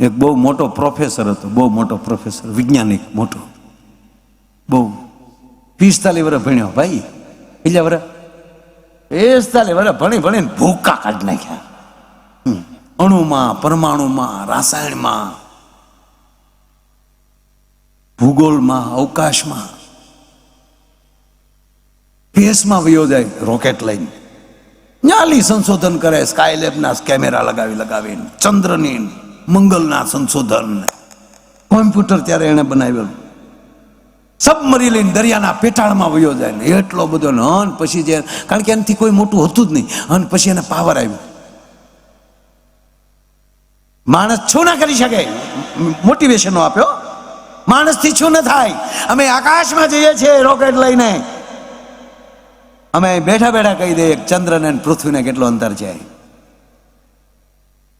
એક બહુ મોટો પ્રોફેસર હતો, બહુ મોટો પ્રોફેસર વૈજ્ઞાનિક, મોટો. બહુ. પિસ્તાલીસ વર્ષ ભણ્યો, ભાઈ. કેટલા વર્ષ પિસ્તાલીસ વર્ષ ભણી ભણીને ભૂકા કાઢી નાખ્યા. અણુમાં, પરમાણુમાં, રાસાયણમાં, ભૂગોળમાં, અવકાશમાં. સ્પેસમાં વયો જાય રોકેટ લઈને. ન્યાલી સંશોધન કરે સ્કાય લેબના કેમેરા લગાવી, લગાવીને, ચંદ્રની મંગલના સંશોધન કોમ્પ્યુટર ત્યારે એણે બનાવેલું સબમરી લઈને દરિયાના પેટાળમાં વયો જાય ને એટલો બધો ને અન પછી જે, કારણ કે એનાથી કોઈ મોટું હતું જ નહીં. અને પછી એને પાવર આવ્યો. માણસ છું ના કરી શકે. મોટિવેશનો આપ્યો. માણસથી છું ન થાય. અમે આકાશમાં જઈએ છીએ રોકેટ લઈને. અમે બેઠા બેઠા કહી દઈએ ચંદ્રને પૃથ્વીને કેટલો અંતર છે?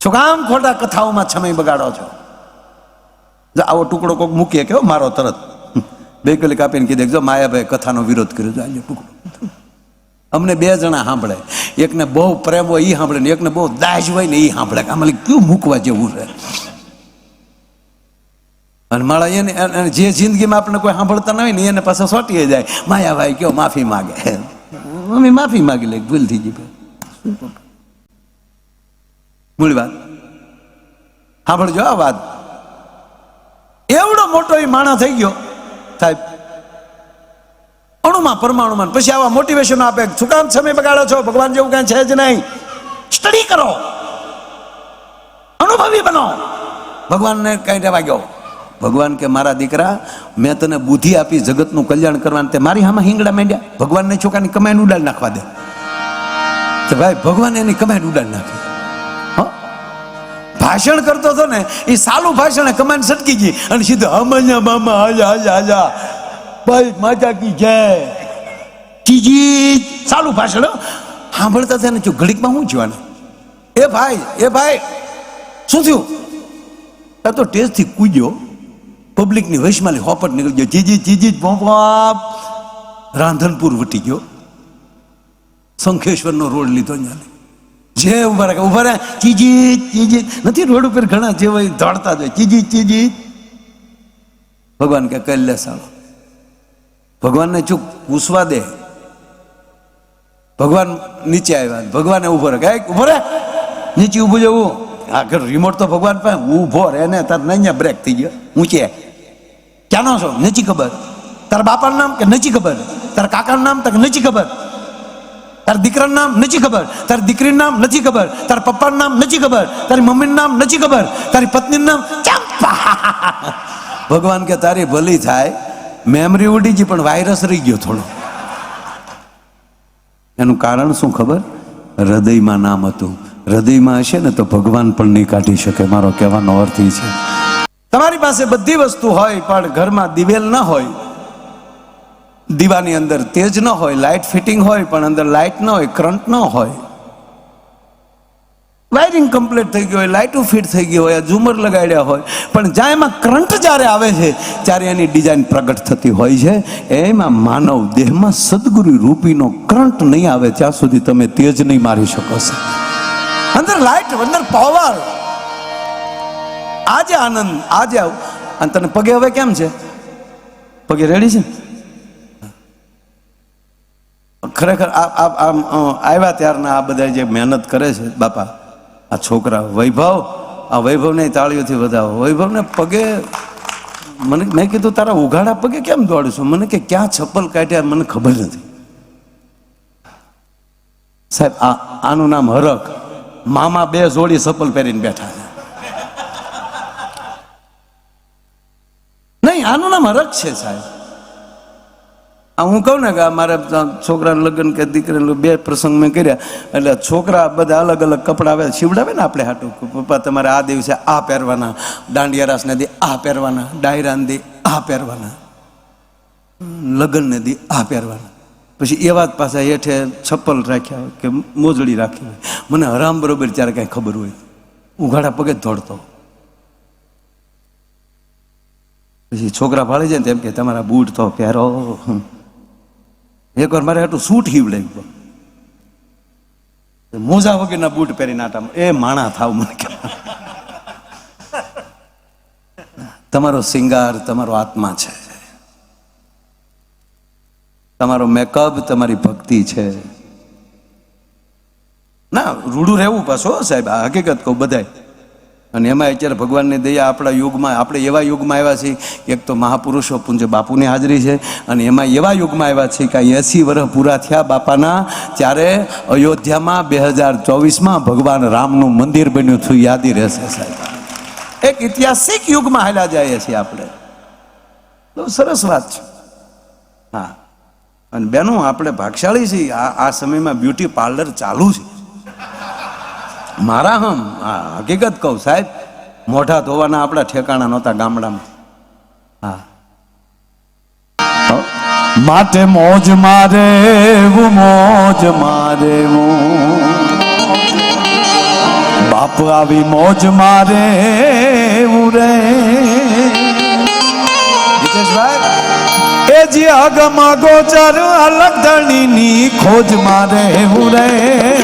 શું કામ ખોટા કથાઓમાં સમય બગાડો છો. આવો ટુકડો કોક મૂકીએ કેવો મારો તરત. બે કલી કાપીને કીધે જો માયાભાઈ કથાનો વિરોધ કર્યો, જો આજે ટુકડો. અમને બે જણા સાંભળે. એકને બહુ પ્રેમ હોય એ સાંભળે ને એકને બહુ દાજ હોય ને એ સાંભળે. આમાં કયું મૂકવા જેવું છે અને મારા એને જે જિંદગીમાં આપણે કોઈ સાંભળતા ન હોય ને એને પાછા સોટીએ જાય. માયાભાઈ કયો, માફી માગે. અમે માફી માગી લે ભૂલ થઈ ગઈ. ભાઈ મૂળ વાત. સાંભળજો આ વાત. એવડો મોટો એ માણા થઈ ગયો, સાહેબ. અણુમાં, પરમાણુમાં. પછી આવા મોટિવેશન આપે. શું કામ સમય બગાડો છો? ભગવાન જેવું કાંઈ છે જ નહીં. સ્ટડી કરો. અનુભવી બનો. ભગવાનને કઈ રહેવા ગયો ભગવાન કે, મારા દીકરા, મેં તને બુદ્ધિ આપી જગતનું કલ્યાણ કરવાનું તે મારી હામાં હિંગડા માંડ્યા. ભગવાનને છોકરાની કમાઈને ઉડાડ નાખવા દે. તો ભાઈ, ભગવાન એની કમાઈને ઉડાડી નાખી? ભાષણ કરતો હતો ને, એ સાલું ભાષણ કમાન સટકી ગઈ અને સીધું હમanya મામા હાજા હાજા હાજા ભાઈ માતા કી જય કીજી સાલું ભાષણ સાંભળતા થયા ને, જો ઘડીકમાં શું જોવાનું? એ ભાઈ એ ભાઈ, શું થયું? આ તો ટેસ્ટથી કૂદ્યો. પબ્લિકની વૈશમાલી હોપટ નીકળી ગયો. ચીજી ચીજી પોપ રાંધનપુર વટી ગયો. શંખેશ્વરનો રોડ લીધો ત્યાં જે ઊભા રાખે, ઊભા રહે. ચીજી ચીજી નથી, રોડ ઉપર ઘણા જે હોય દોડતા જ હોય. ચીજી ચીજી ભગવાન કે કરી લે સાલો ભગવાનને ચૂક પૂછવા દે. ભગવાન નીચે આવ્યા. ભગવાને ઊભો રહે કઈ ઊભો રહે નીચે ઊભું જવું. આગળ રિમોટ તો ભગવાન પાસે ઊભો રહે ને, તાર નહીં બ્રેક થઈ ગયો. ઊંચે ક્યાંનો છો? નથી ખબર. તારા બાપાનું નામ કે નથી ખબર? તારા કાકાનું નામ તક નથી ખબર. તારા દીકરાનું નામ નથી ખબર. તારી દીકરીનું નામ નથી ખબર. તારા પપ્પાનું નામ નથી ખબર. તારી મમ્મીનું નામ નથી ખબર. તારી પત્નીનું નામ ચંપા. ભગવાન કે તારી ભલી થાય. મેમરી ઉડી ગઈ પણ વાયરસ રહી ગયો થોડો. એનું કારણ શું ખબર? હૃદયમાં નામ હતું. હૃદયમાં હશે ને તો ભગવાન પણ નહીં કાઢી શકે. મારો કહેવાનો અર્થ છે. તમારી પાસે બધી વસ્તુ હોય પણ ઘરમાં દિવેલ ન હોય. દીવાની અંદર તેજ ન હોય લાઇટ ફિટિંગ હોય, પણ અંદર લાઇટ ન હોય કરંટ ન હોય. વાયરિંગ કમ્પ્લીટ થઈ ગયું હોય લાઇટો ફિટ થઈ ગઈ હોય ઝુમર લગાડ્યા હોય, પણ જ્યાં એમાં કરંટ જ્યારે આવે છે, ત્યારે એની ડિઝાઇન પ્રગટ થતી હોય છે. એમાં માનવ દેહમાં સદગુરુ રૂપીનો કરંટ નહીં આવે, ત્યાં સુધી તમે તેજ નહીં મારી શકો છો. અંદર લાઇટ અંદર પાવર આજે આનંદ, આજે આવ. અને તને પગે હવે કેમ છે? પગે રેડી છે? ખરેખર આમ આવ્યા ત્યારના આ બધા જે મહેનત કરે છે બાપા, આ છોકરા, વૈભવ, આ વૈભવને તાળીઓથી વધાવો. વૈભવને પગે, મને મેં કીધું, તારા ઉઘાડા પગે કેમ દોડશું મને કે ક્યાં ચપ્પલ કાઢ્યા મને ખબર નથી. સાહેબ, આ આનું નામ હરક મામા બે જોડી ચપ્પલ પહેરીને બેઠા છે. નહીં, આનું નામ હરક છે સાહેબ. આ હું કહું ને કે મારે છોકરાને લગ્ન કે દીકરીને બે પ્રસંગ મેં કર્યા. એટલે છોકરા બધા અલગ અલગ કપડાં આવે સીવડાવે ને આપણે હાટું. પપ્પા, તમારે આ દિવસે આ પહેરવાના. દાંડિયા રાસને દી આ પહેરવાના. ડાયરાને દી આ પહેરવાના. લગ્નને દી આ પહેરવાના. પછી એવા જ પાછા હેઠે છપ્પલ રાખ્યા કે મોજડી રાખી હોય. મને હરામ બરોબર ત્યારે કાંઈ ખબર હોય. ઉઘાડા પગે દોડતો. પછી છોકરા ભાળી જાય ને તેમ કે, તમારા બૂટ તો પહેરો. એકવાર મારે હાટું સૂટ હીવડાવ્યું મોજા વગરના બૂટ પહેરીને આટા એ માણા થાવ મને તમારો સિંગાર તમારો આત્મા છે. તમારો મેકઅપ, તમારી ભક્તિ છે. ના, રૂડું રહેવું પાછો સાહેબ. હકીકત કહું બધાય. અને એમાં અત્યારે ભગવાનની દયા આપણા યુગમાં, આપણે એવા યુગમાં આવ્યા છીએ એક તો મહાપુરુષો પૂંજ્ય બાપુની હાજરી છે અને એમાં એવા યુગમાં આવ્યા છે કે એસી વર્ષ પૂરા થયા બાપાના, ત્યારે અયોધ્યામાં બે હજાર ચોવીસમાં ભગવાન રામનું મંદિર બન્યું થયું યાદી રહેશે સાહેબ. એક ઐતિહાસિક યુગમાં હાલ્યા જઈએ છીએ આપણે. બહુ સરસ વાત છે. હા. અને બેનો, આપણે ભાગશાળી છીએ. આ આ સમયમાં બ્યુટી પાર્લર ચાલુ છે. મારા હમ હા હકીકત કહું, સાહેબ, મોઢા ધોવાના આપણા ઠેકાણા નહોતા ગામડામાં. હા. માટે મોજ મારે હું મોજ મારે હું. બાપ આવી મોજ મારે હું રે. એ જે અગમ ગોચર અલગ ધણીની ખોજ મારે હું રે.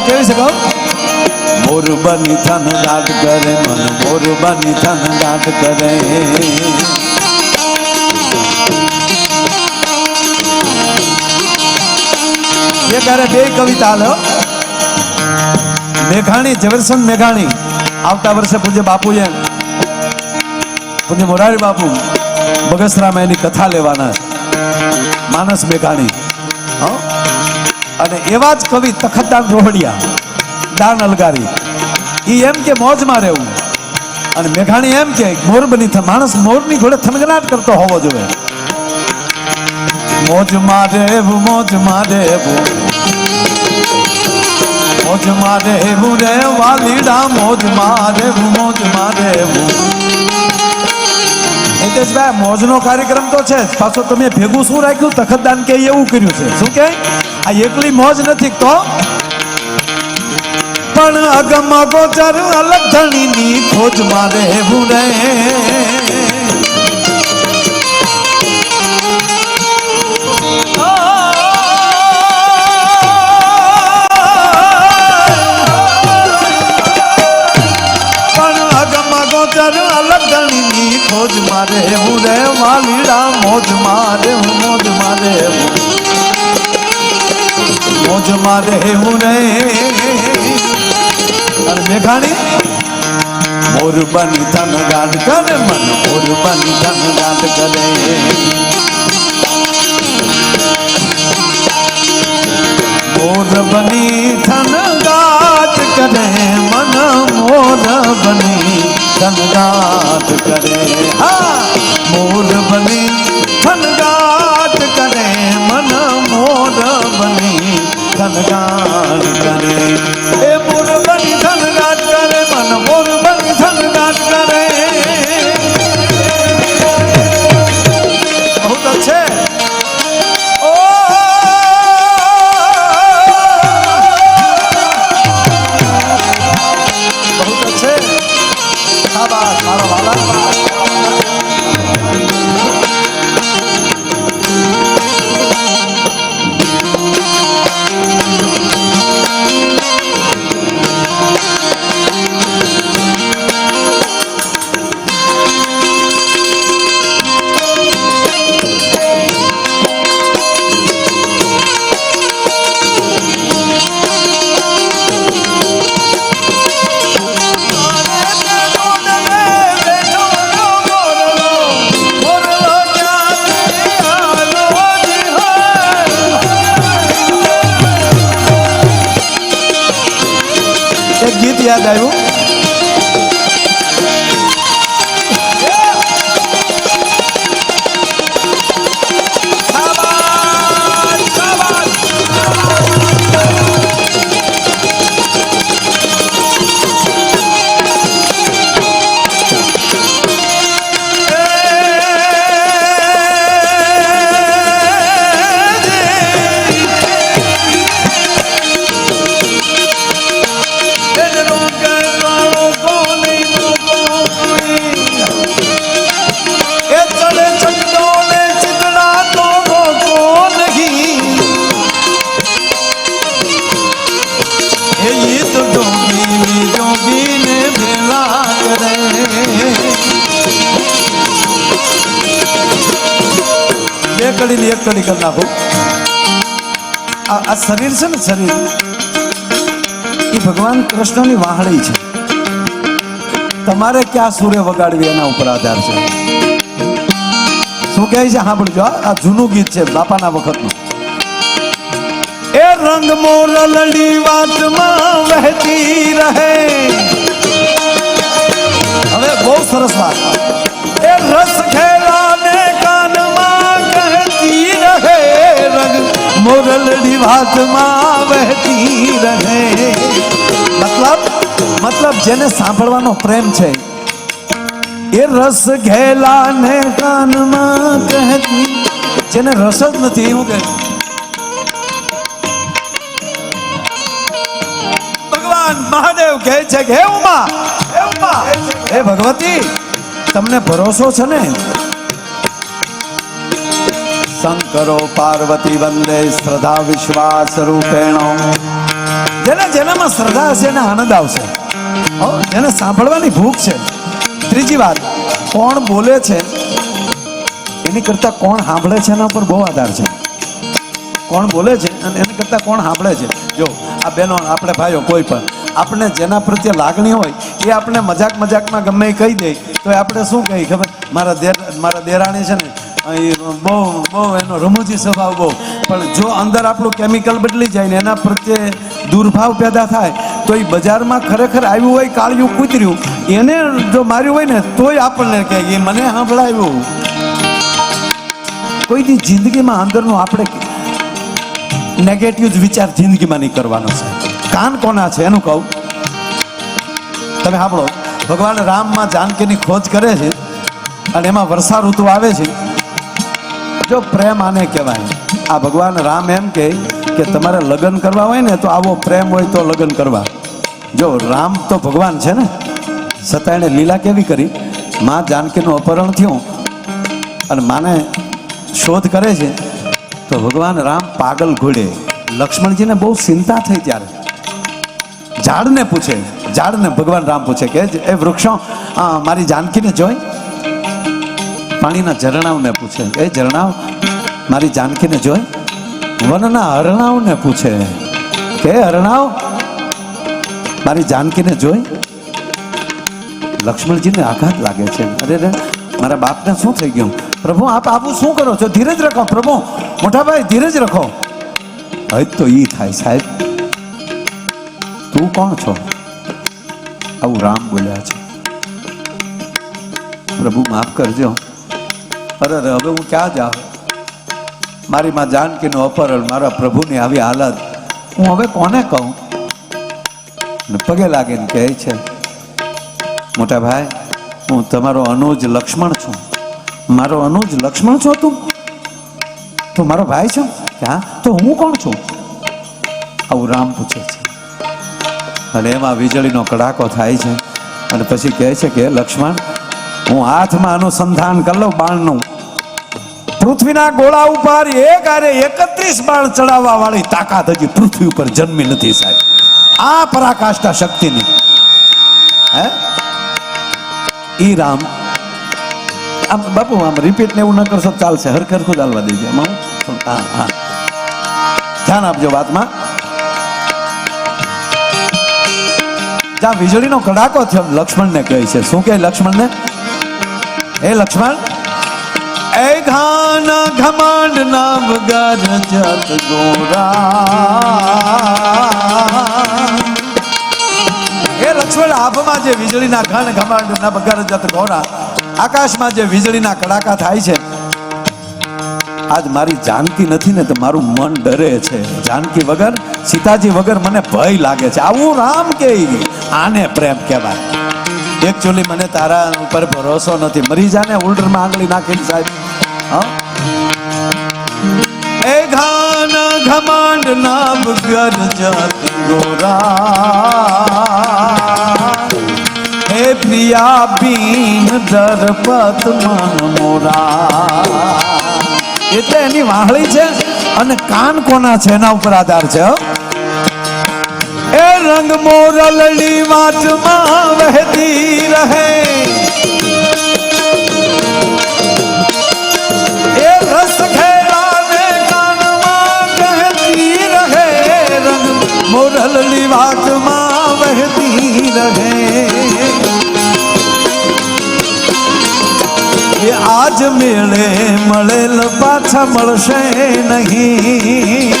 અને મજા કેવી છે કહું મોર બની થન ગાટ કરે મન મોર બની થન ગાટ કરે એ કરે બે કવિતા લો મેઘાણી ઝવેરચંદ મેઘાણી આવતા વર્ષે પૂજ્ય બાપુ એમ પૂજ્ય મોરારી બાપુ બગસરામાં એની કથા લેવાના છે માનસ મેઘાણી હં અને એવા જ કવિ તખતદાન રોહડિયા, દાન અલગારી. એ એમ કે મોજમાં રહેવું. અને મેઘાણી એમ કે મોર બની થ- માણસ મોરની ઘોડે થનગનાટ કરતો હોવો જોઈએ. મોજમાં રહેવું મોજમાં રહેવું. મોજમાં રહેવું રે વાલીડા, મોજમાં રહેવું મોજમાં રહેવું. હિતેશભાઈ મોજનો કાર્યક્રમ તો છે પાછો તમે ભેગું શું રાખ્યું? તખતદાન કે એવું કર્યું છે. શું કે? આ એકલી મોજ નથી તો? પણ અગમ ગોચર અલગ ધણીની ખોજ મારે રહેવું રે. મારે હું રે વાલીડા, મોજ મારે હું, મોજ મારે મોજ મારે હું રે. અને મેઘાણી મોર બની ધન ગાટ કરે મન મોર બની ધન ગાટ કરે. મોર બની ધન ગાટ કરે મન મોર બની ધન ગાટ કરે. હા મોર બની ધન ગાટ કરે. મન મોર બની ધન કરે. કડી આ શરીર છે ને શરીર, એ ભગવાન કૃષ્ણની વાહળી છે. તમારે ક્યાં સૂર્ય વગાડવી એના ઉપર આધાર છે? શું કહે છે? સાંભળજો, હા? આ જૂનું ગીત છે બાપાના વખતનું. એ રંગ મોરલડી વાતમાં વહેતી રહે. હવે બહુ સરસ વાત. વાતમાં વહેતી રહે. મતલબ મતલબ જેને સાંભળવાનો પ્રેમ છે, એ રસ ઘેલાને કાનમાં કહેતી, જેને રસ જ નથી એવું કહે. ભગવાન મહાદેવ કહે છે કે હે ઉમા, હે ભગવતી, તમને ભરોસો છે ને? શંકરો પાર્વતી વંદે શ્રદ્ધા વિશ્વાસ રૂપેણ. જેને જેનામાં શ્રદ્ધા હશે એને આનંદ આવશે. જેને સાંભળવાની ભૂખ છે. ત્રીજી વાત, કોણ બોલે છે? એની કરતા કોણ સાંભળે છે એના પર બહુ આધાર છે. કોણ બોલે છે અને એની કરતાં કોણ સાંભળે છે? જો, આ બહેનો આપણે ભાઈઓ, કોઈ પણ, આપણે જેના પ્રત્યે લાગણી હોય, એ આપણે મજાક મજાકમાં ગમે એ કહી દે, તો આપણે શું કહીએ ખબર? મારા દેર, મારા દેરાણી છે ને બહુ બહુ એનો રમૂજી સ્વભાવ બહુ. પણ જો અંદર આપણું કેમિકલ બદલી જાય ને એના પ્રત્યે દુર્ભાવ પેદા થાય, તો એ બજારમાં ખરેખર આવ્યું હોય, કાળિયું કૂતર્યું, એને જો માર્યું હોય ને, તોય આપણને કહે એ મને સાંભળાવ્યું. કોઈની જિંદગીમાં અંદરનું આપણે નેગેટિવ વિચાર જિંદગીમાં નહીં કરવાનો છે. કાન કોના છે એનું કહું. તમે સાંભળો, ભગવાન રામમાં જાનકીની ખોજ કરે છે, અને એમાં વર્ષા ઋતુ આવે છે. જો પ્રેમ આને કહેવાય? આ ભગવાન રામ એમ કહે કે તમારે લગ્ન કરવા હોય ને તો આવો પ્રેમ હોય તો લગ્ન કરવા. જો રામ તો ભગવાન છે ને? છતાં એણે લીલા કેવી કરી? માં જાનકીનું અપહરણ થયું અને માને શોધ કરે છે, તો ભગવાન રામ પાગલ ઘોડે. લક્ષ્મણજીને બહુ ચિંતા થઈ ત્યારે. ઝાડને પૂછે, ઝાડને ભગવાન રામ પૂછે કે, એ વૃક્ષો મારી જાનકીને જોઈ? પાણીના ઝરણાવને પૂછે. એ ઝરણાવ મારી જાનકીને જોઈ વનના હરણાવને પૂછે. કે હરણાવ મારી જાનકીને જોઈ લક્ષ્મણજીને આઘાત લાગે છે. અરે રે, મારા બાપને શું થઈ ગયું? પ્રભુ, આપ આવું શું કરો છો? ધીરજ રાખો, પ્રભુ. મોટાભાઈ ધીરજ રાખો. હવે તો ઈ થાય, સાહેબ. તું કોણ છો? આવું રામ બોલ્યા છે. પ્રભુ, માફ કરજો. અરે હવે હું ક્યાં જાઉં? મારી માં જાનકીનું અપહરણ મારા પ્રભુની આવી હાલત. હું હવે કોને કહું? પગે લાગીને કહે છે, મોટા ભાઈ, હું તમારો અનુજ લક્ષ્મણ છું. મારો અનુજ લક્ષ્મણ છો તું? તું મારો ભાઈ છો? હા? તો હું કોણ છું? આવું રામ પૂછે છે. અને એમાં વીજળીનો કડાકો થાય છે. અને પછી કહે છે કે, લક્ષ્મણ, હું હાથમાં અનુસંધાન કરી લઉં બાણનું. પૃથ્વીના ગોળા ઉપર એક આરે એકત્રીસ બાણ ચડાવવા વાળી તાકાત હજી પૃથ્વી ઉપર જન્મી નથી સાહેબ. આ પરાકાષ્ઠા શક્તિની. હે? ઈ રામ. આમ બાપુ, આમ રિપીટ ને એવું ન કરશો ચાલશે. હરખર ખુદ ચાલવા દેજો એમાં, હા? હા ધ્યાન આપજો વાતમાં. જ્યાં વીજળીનો કડાકો થયો, લક્ષ્મણને કહે છે. શું કહે લક્ષ્મણને? હે લક્ષ્મણ? એ ઘાના ઘમાંડ ના વગર જત ગોરા. એ લક્ષ્મણ આભમાં જે વીજળીના ઘન ઘમાંડ ના વગર જત ગોરા, આકાશમાં જે વીજળીના કડાકા થાય છે, આજ મારી જાનકી નથી ને તો મારું મન ડરે છે. જાનકી વગર, સીતાજી વગર મને ભય લાગે છે. આવું રામ કે આને પ્રેમ કહેવાય. એકચ્યુઅલી મને તારા ઉપર ભરોસો નથી. મરી જાને ઉલ્ટરમાં આંગળી નાખીને સાહેબ. ઘમાંડ નામ ગરજત ગોરા હે પ્રિયા બીન દરપત મન મોરા એટલે એની વાહળી છે અને કાન કોના છે એના ઉપર આધાર છે એ રંગ મોરલડી વાટમાં વહેતી રહે વાતમાં વહેતી રહે આજ મેળે મળેલ પાછા મળશે નહીં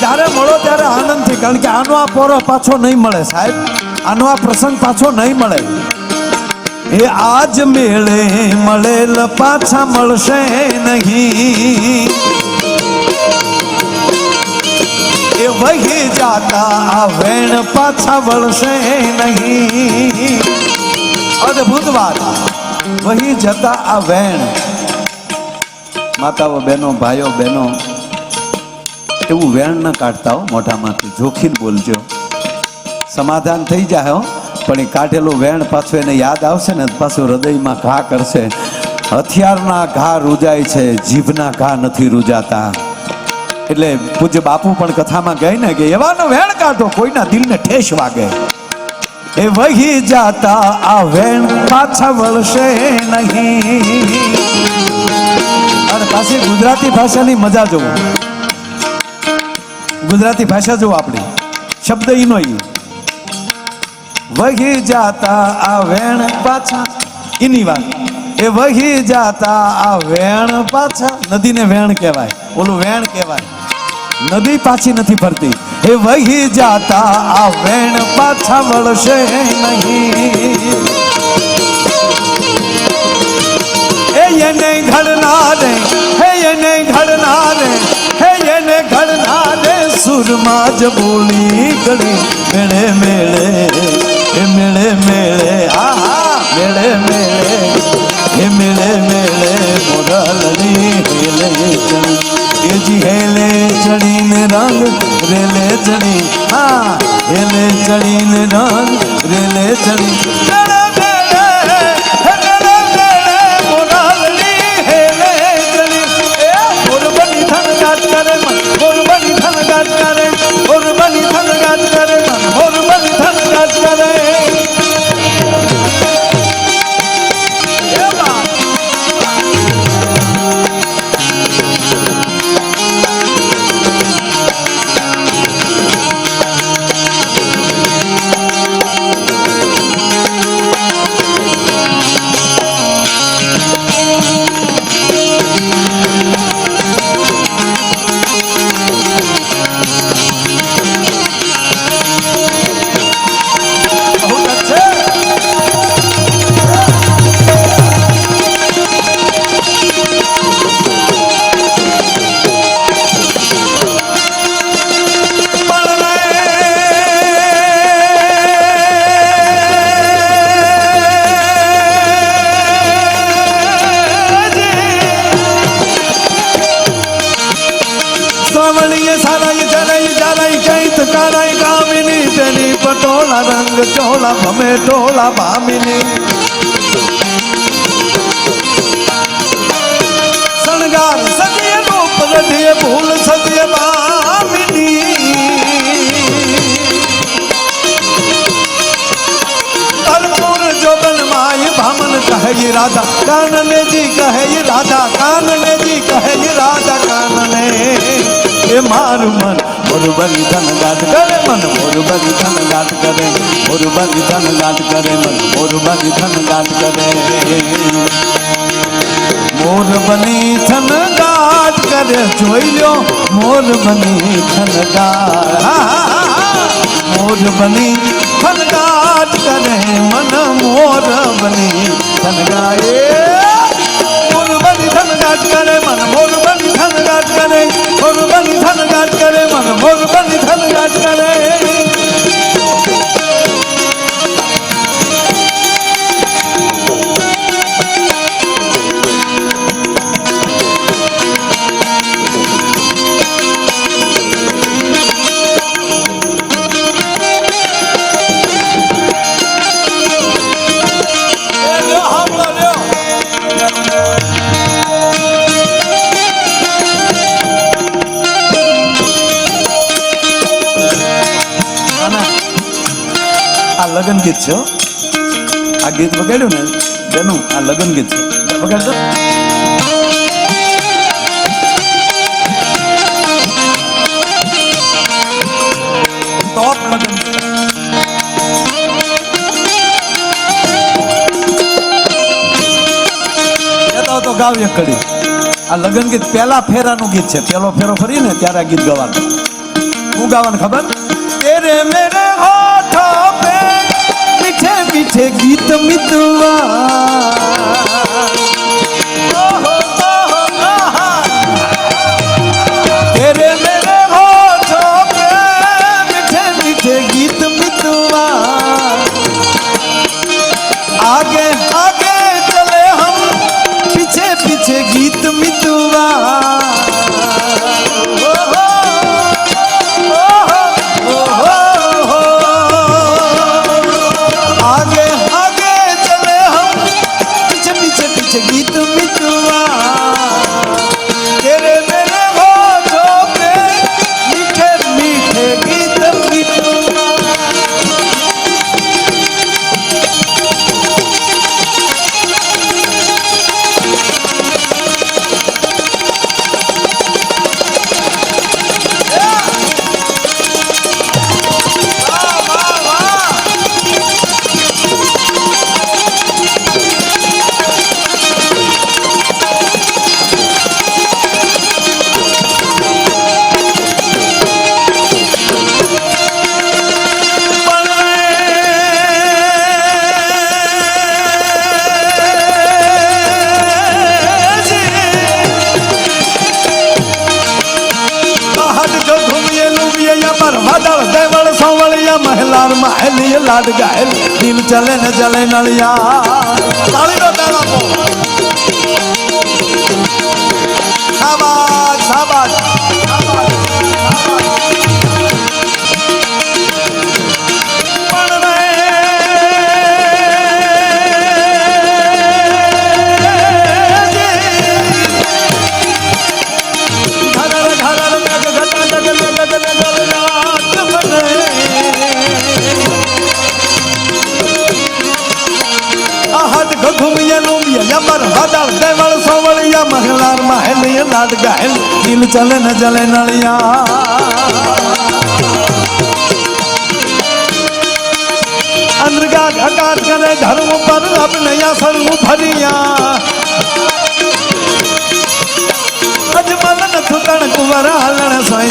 જ્યારે મળો ત્યારે આનંદથી કારણ કે આનો આ પોરો પાછો નહીં મળે સાહેબ. આનો આ પ્રસંગ પાછો નહીં મળે. એ આજ મેળે મળેલ પાછા મળશે નહીં. એ વહી જાતા આ વેણ પાછા વળશે નહીં. અદભુત વાત. વહી જતા આ વેણ. માતાઓ, બહેનો, ભાઈઓ, બહેનો, એવું વેણ ન કાઢતા હો મોઢામાંથી. જોખીને બોલજો. સમાધાન થઈ જાય હો. પણ એ કાઢેલું વેણ પાછું એને યાદ આવશે ને પાછું હૃદયમાં ઘા કરશે. હથિયારના ઘા રૂજાય છે, જીભના ઘા નથી રૂજાતા. એટલે પૂજ્ય બાપુ પણ કથામાં ગઈ ને કે એવાનો વેણ કાઢો, કોઈના દિલને ઠેસ વાગે. એ વહી જાતા આ વેણ પાછા વળશે નહીં. અને પાછી ગુજરાતી ભાષાની મજા જોવું. ગુજરાતી ભાષા જો આપણી. શબ્દ ઈનો ઈ. વહી જાતા આ વેણ પાછા એની વાત. એ વહી જાતા આ વેણ પાછા, નદીને વેણ કહેવાય. ઓલું વેણ કહેવાય. નદી પાછી નથી ફરતી એ વહી જાતા આ વેણ પાછા વળશે નહીં એ એને ઘડનારે હે એને ઘડનારે હે એને ઘડનારે સુરમાં જ બોલી ગળી મેળે મેળે હે મેળે મેળે આહા મેળે મેળે હે મેળે મેળે મોરલની હેલે ચણી એ જી હેલે ચડીને રંગ રેલે ચડી હા હેલે ચડીને રંગ રેલે ચડી ચોળા ભમે ટોલા ભામિની એ મારું મન મોરબની ધન ગાટ કરે મન મોરબની ધન ગાટ કરે મોરબની ધન ગાટ કરે મન મોરબની ધન ગાટ કરે મોર બની થન ગાટ કરે જોઈ લ્યો મોર બની થન ગાટ મોર બની થન ગાટ કરે મન મોર બની થન ગાય મોર બની થન ગાટ કરે મન મોર બની થન ગાટ કરે મોર બની થન ગાટ કરે મન મોર લગ્ન ગીત છે આ ગીત વગાડ્યું ને બેનું આ લગ્ન ગીત છે. કહેતો ગાવ એક કડી. આ લગ્ન ગીત પહેલા ફેરાનું ગીત છે. પેલો ફેરો ફરી ને ત્યારે આ ગીત ગાવાનું. હું ગાવાનું ખબર? તેરે મીઠે ગીત મિતવા.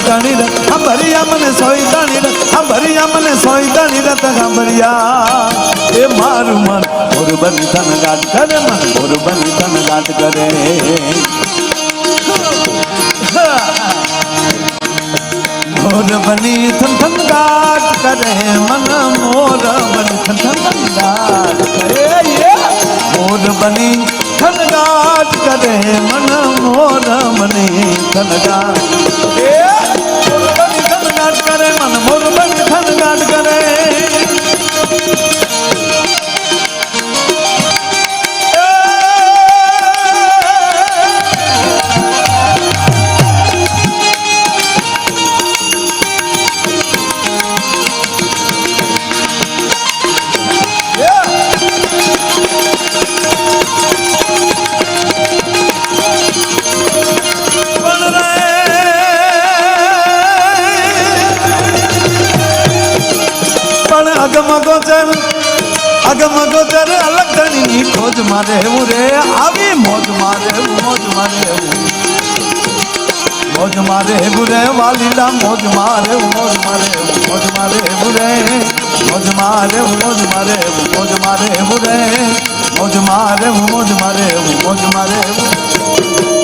હાલણ સોય તણી ર હંભરિયા મને સોય તણી ર હંભરિયા મને સોય તણી ર હંભરિયા એ મારું મન મોર બની તન ગાટ કરે મન મોર બની તન ગાટ કરે. મોર બની થન થન ગાટ કરે, મન મોર બની થન થન ગાટ કરે. મોર બની થન ગાટ કરે, મન મોર બની થન ગાટ મન મોર બની થન મોજ મારે મોજ મારે મોજ મારે બુરે મોજ મારે મોજ મારે મોજ મારે બુરે મોજ મારે મોજ મારે મોજ મારે.